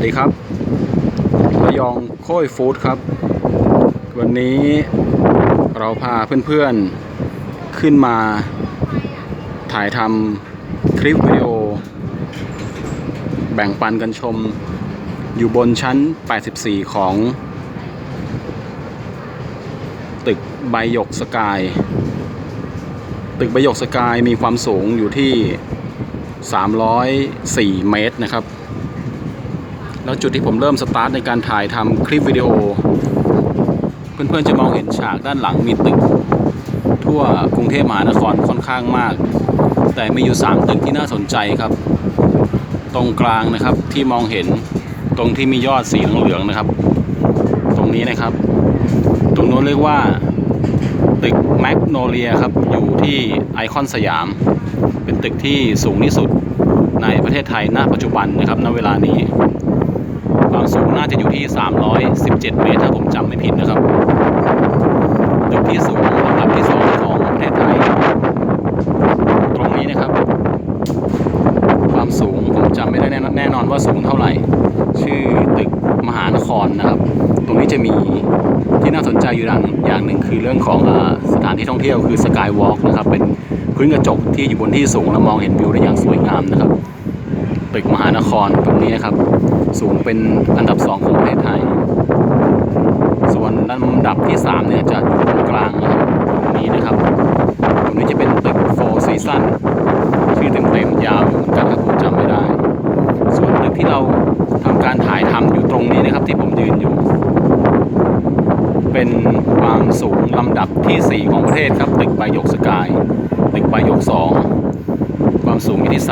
วัสดีครับระยองโค้ยฟู้ดครับ วันนี้เราพาเพื่อนๆขึ้นมาถ่ายทำคลิปวิดีโอ แบ่งปันกันชมอยู่บนชั้น 84 ของ ตึกใบหยกสกาย ตึกใบหยกสกายมีความสูงอยู่ที่ 304 เมตรนะครับ แล้วจุดที่ผมเริ่มสตาร์ทในการถ่ายทำคลิปวิดีโอ เพื่อนๆจะมองเห็นฉากด้านหลังมีตึก ทั่วกรุงเทพมหานครค่อนข้างมาก แต่มีอยู่ 3 ตึกที่น่าสนใจครับ ตรงกลางนะครับที่มองเห็นตรงที่มียอดสีเหลืองๆนะครับ ตรงนี้นะครับ ตรงโน้นเรียกว่าตึกแมกโนเลียครับ อยู่ที่ไอคอนสยาม เป็นตึกที่สูงที่สุดในประเทศไทยณปัจจุบันนะครับณเวลานี้ ความสูงน่าจะอยู่ที่ 317 เมตรถ้าผมจำไม่ผิดนะครับตึกที่สูงลำดับที่สองของประเทศไทย ตรงนี้นะครับ ความสูงผมจำไม่ได้แน่แนนอนว่าสูงเท่าไหร่ ชื่อตึกมหานครนะครับ ตรงนี้จะมีที่น่าสนใจอยู่อย่างอย่างหนึ่งคือเรื่องของอสถานที่ท่องเที่ยวคือสกายวอล์กนะครับ เป็นพื้นกระจกที่อยู่บนที่สูงและมองเห็นวิวได้อย่างสวยงามนะครับ ตึกมหานครตรงนี้นะครับ สูงเป็นอันดับสองของประเทศไทย ส่วนลำดับที่ 3 เนี่ยจะอยู่ตรงกลางนะครับตรงนี้นะครับ ตรงนี้จะเป็นตึกโฟร์ซีซันชื่อเต็มๆยาวกันก็ผมจำไม่ได้ ส่วนตึกที่เราทำการถ่ายทำอยู่ตรงนี้นะครับที่ผมยืนอยู่ เป็นความสูงลำดับทีสี่4 ของประเทศครับตึกใบหยกสกายตึกใบหยก2 ความสูงอยู่ที่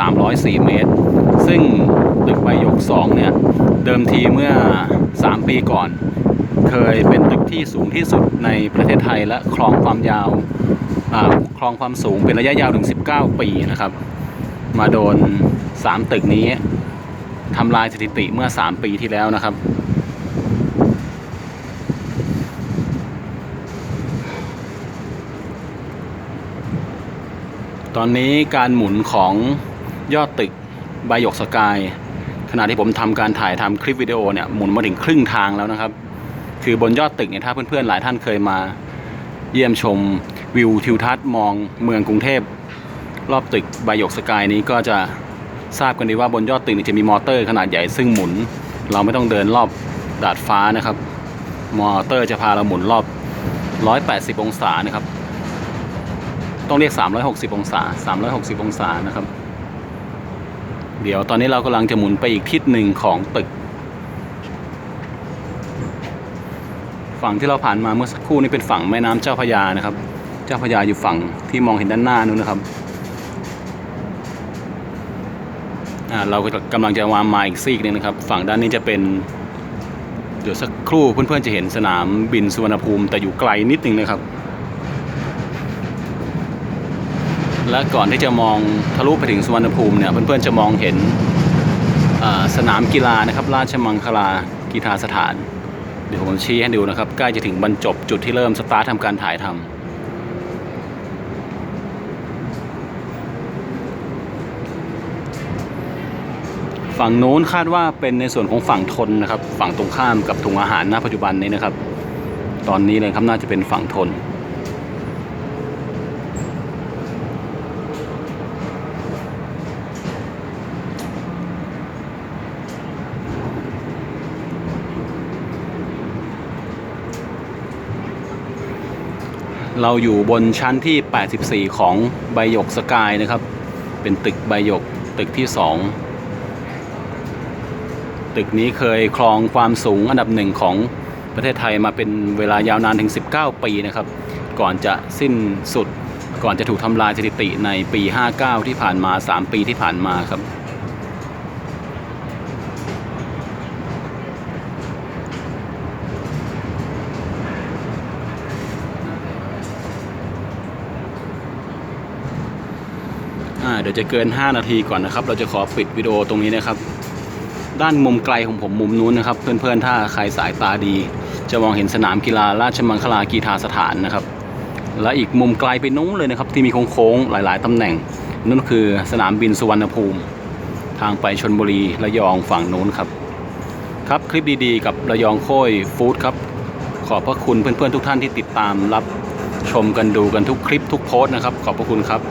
304 เมตร ซึ่งตึกใบยก 2 เนี่ย เดิมทีเมื่อ 3 ปีก่อน เคยเป็นตึกที่สูงที่สุดในประเทศไทยและครองความยาวครองความสูงเป็นระยะยาวถึง 19 ปีนะครับ มาโดน 3 ตึกนี้ทำลายสถิติเมื่อ 3 ปีที่แล้วนะครับ ตอนนี้การหมุนของยอดตึกใบหยกสกายขณะที่ผมทำการถ่ายทำคลิปวิดีโอเนี่ยหมุนมาถึงครึ่งทางแล้วนะครับ คือบนยอดตึกเนี่ยถ้าเพื่อนๆหลายท่านเคยมา เยี่ยมชมวิวทิวทัศน์มองเมืองกรุงเทพรอบตึกใบหยกสกายนี้ก็จะทราบกันดีว่าบนยอดตึกนี่จะมีมอเตอร์ขนาดใหญ่ซึ่งหมุน เราไม่ต้องเดินรอบดาดฟ้านะครับ มอเตอร์จะพาเราหมุนรอบ 180 องศานะครับ ต้องเรียก 360 องศา 360 องศานะครับ เดี๋ยวตอนนี้เรากำลังจะหมุนไปอีกทิศหนึ่งของตึก ฝั่งที่เราผ่านมาเมื่อสักครู่นี้เป็นฝั่งแม่น้ำเจ้าพยานะครับ เจ้าพยาอยู่ฝั่งที่มองเห็นด้านหน้านู้นนะครับเรากำลังจะวางมาอีกซีกหนึงนะครับ ฝั่งด้านนี้จะเป็นเดี๋ยวสักครู่เพื่อนๆจะเห็นสนามบินสุวรรณภูมิแต่อยู่ไกลนิดนึงนะครับ และก่อนที่จะมองทะลุไปถึงสุวรรณภูมิเนี่ยเพื่อนๆจะมองเห็นสนามกีฬานะครับ ราชมังคลากีฬาสถาน เดี๋ยวผมชี้ให้ดูนะครับ ใกล้จะถึงบรรจบจุดที่เริ่มสตาร์ททำการถ่ายทำฝั่งโน้นคาดว่าเป็นในส่วนของฝั่งทนนะครับ ฝั่งตรงข้ามกับถุงอาหารณปัจจุบันนี้นะครับ ตอนนี้เลยครับน่าจะเป็นฝั่งทน เราอยู่บนชั้นที่ 84 ของใบหยกสกายนะครับ เป็นตึกใบหยกตึกที่ 2 ตึกนี้เคยครองความสูงอันดับหนึ่งของประเทศไทยมาเป็นเวลายาวนานถึง 19 ปีนะครับ ก่อนจะสิ้นสุด ก่อนจะถูกทำลายสถิติในปี 59 ที่ผ่านมา 3 ปีที่ผ่านมาครับ เดี๋ยวจะเกิน 5 นาทีก่อนนะครับ เราจะขอปิดวิดีโอตรงนี้นะครับ ด้านมุมไกลของผมมุมนู้นนะครับ เพื่อนๆ ถ้าใครสายตาดี จะมองเห็นสนามกีฬาราชมังคลากีฬาสถานนะครับ และอีกมุมไกลไปนู้นเลยนะครับ ที่มีโค้งๆหลาย ๆตำแหน่ง นั่นคือสนามบินสุวรรณภูมิ ทางไปชนบุรีระยองฝั่งนู้นครับ ครับคลิปดีๆ กับระยองโค้ยฟู้ดครับขอบพระคุณเพื่อนๆทุกท่านที่ติดตามรับชมกันดูกันทุกคลิปทุกโพสต์นะครับ ขอบพระคุณครับ